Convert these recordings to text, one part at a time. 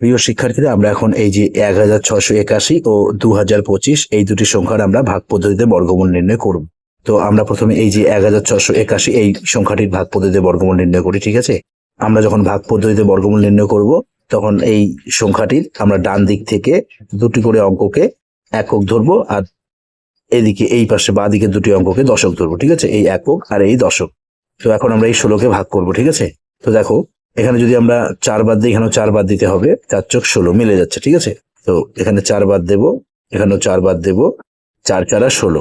প্রিয় শিক্ষার্থীরা, আমরা এখন এই যে এক হাজার ছশো একাশি ও দু হাজার পঁচিশ, এই দুটি সংখ্যার আমরা ভাগ পদ্ধতিতে বর্গমূল নির্ণয় করব। তো আমরা প্রথমে এই যে এক হাজার ছশো একাশি, এই সংখ্যাটির ভাগ পদ্ধতিতে বর্গমূল নির্ণয় করি, ঠিক আছে? আমরা যখন ভাগ পদ্ধতিতে বর্গমূল নির্ণয় করব, তখন এই সংখ্যাটির আমরা ডান দিক থেকে দুটি করে অঙ্ককে একক ধরবো আর এদিকে এই পাশে বা দিকে দুটি অঙ্ককে দশক ধরবো, ঠিক আছে? এই একক আর এই দশক। তো এখন আমরা এই ষোলোকে ভাগ করব, ঠিক আছে? তো দেখো এখানে যদি আমরা চার বাদ দিই, এখানেও চার বাদ দিতে হবে। চার চোখ ষোলো, মিলে যাচ্ছে, ঠিক আছে? তো এখানে চার বাদ দেব, এখানেও চার বাদ দেব, চার চারা ষোলো।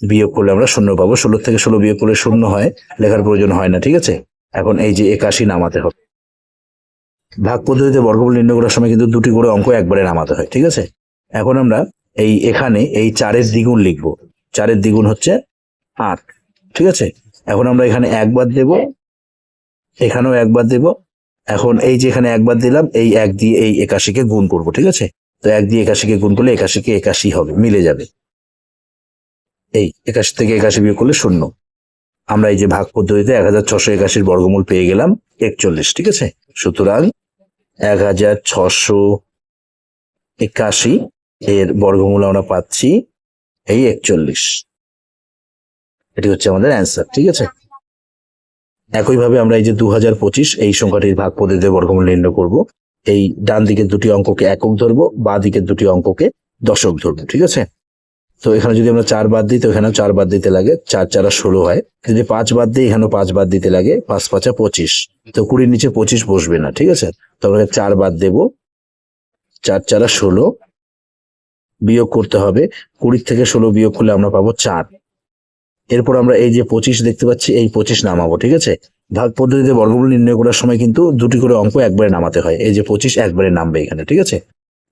বিয়োগ করলে আমরা শূন্য পাবো। ষোলো থেকে ষোলো বিয়োগ করলে শূন্য হয়, লেখার প্রয়োজন হয় না, ঠিক আছে? এখন এই যে একাশি নামাতে হবে। ভাগ পদ্ধতিতে বর্গমূল নির্ণয় করার সময় কিন্তু দুটি করে অঙ্ক একবারে নামাতে হয়, ঠিক আছে? এখন আমরা এই এখানে এই চারের দ্বিগুণ লিখব। চারের দ্বিগুণ হচ্ছে আট, ঠিক আছে? এখন আমরা এখানে একবার দেব এখানেও একবার দেব। এখন এই যে এখানে একবার দিলাম, এই এক দিয়ে এই একাশিকে গুণ করব, ঠিক আছে? তো এক দিয়ে একাশিকে গুণ করলে একাশিকে একাশি হবে, মিলে যাবে। এই একাশি থেকে একাশি বিয়োগ করলে শূন্য। আমরা এই যে ভাগ পদ্ধতিতে এক হাজার ছশো একাশির বর্গমূল পেয়ে গেলাম, একচল্লিশ, ঠিক আছে? সুতরাং এক হাজার ছশো একাশি এর বর্গমূল আমরা পাচ্ছি এই একচল্লিশ। এটি হচ্ছে আমাদের অ্যান্সার ঠিক আছে? একইভাবে আমরা এই যে দু হাজার পঁচিশ এই সংখ্যাটির ভাগ পদ্ধতিতে বর্গমূল নির্ণয় করব, এই ডান দিকের দুটি অঙ্ককে একক ধরবো, বা দিকের দুটি অঙ্ককে দশক ধরবো, ঠিক আছে? তো এখানে যদি আমরা চার বাদ দিই, তো এখানেও চার বাদ দিতে লাগে, চার চারা ষোলো হয়। যদি পাঁচ বাদ দিই, এখানেও পাঁচ বাদ দিতে লাগে, পাঁচ পাঁচা পঁচিশ। তো কুড়ির নিচে পঁচিশ বসবে না, ঠিক আছে? তো আমরা চার বাদ দেব, চার চারা ষোলো বিয়োগ করতে হবে। কুড়ির থেকে ষোলো বিয়োগ করলে আমরা পাবো চার। এরপর আমরা এই যে পঁচিশ দেখতে পাচ্ছি, এই পঁচিশ নামাবো, ঠিক আছে? ভাগ পদ্ধতিতে বর্গমূল নির্ণয় করার সময় কিন্তু দুটি করে অঙ্ক একবারে নামাতে হয়। এই যে পঁচিশ একবারে নামবে এখানে, ঠিক আছে?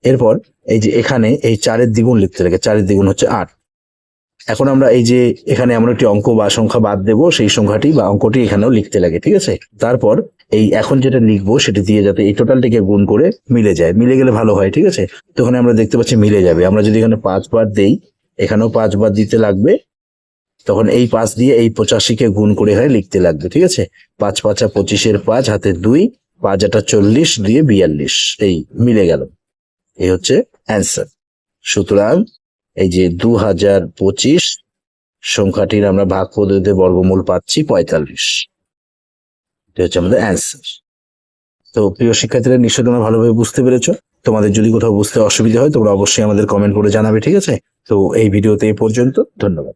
এরপর এই যে এখানে এই চারের দ্বিগুণ লিখতে লাগে, চারের দ্বিগুণ হচ্ছে আট। এখন আমরা এই যে এখানে আমরা একটি অঙ্ক বা সংখ্যা বাদ দেবো, সেই সংখ্যাটি বা অঙ্কটি এখানেও লিখতে লাগে, ঠিক আছে? তারপর এই এখন যেটা লিখব, সেটি দিয়ে যাতে এই টোটালটিকে গুণ করে মিলে যায়। মিলে গেলে ভালো হয়, ঠিক আছে? তো এখানে আমরা দেখতে পাচ্ছি মিলে যাবে। আমরা যদি এখানে পাঁচবার দেই, এখানেও পাঁচবার দিতে লাগবে তখন এই পাঁচ দিয়ে এই পঁচাশিকে গুণ করে হয় লিখতে লাগবে, ঠিক আছে? পাঁচ পাঁচা পঁচিশের পাঁচ, হাতে দুই, পাঁচ আটা চল্লিশ দিয়ে বিয়াল্লিশ, এই মিলে গেল। এই হচ্ছে অ্যান্সার সুতরাং এই যে দু হাজার পঁচিশ সংখ্যাটির আমরা ভাগ পদ্ধতিতে বর্গমূল পাচ্ছি পঁয়তাল্লিশ। এটা হচ্ছে আমাদের অ্যান্সার তো প্রিয় শিক্ষার্থীরা, নিশ্চয়ই তোমরা ভালোভাবে বুঝতে পেরেছ। তোমাদের যদি কোথাও বুঝতে অসুবিধা হয়, তোমরা অবশ্যই আমাদের কমেন্ট করে জানাবে, ঠিক আছে? তো এই ভিডিওতে এই পর্যন্ত, ধন্যবাদ।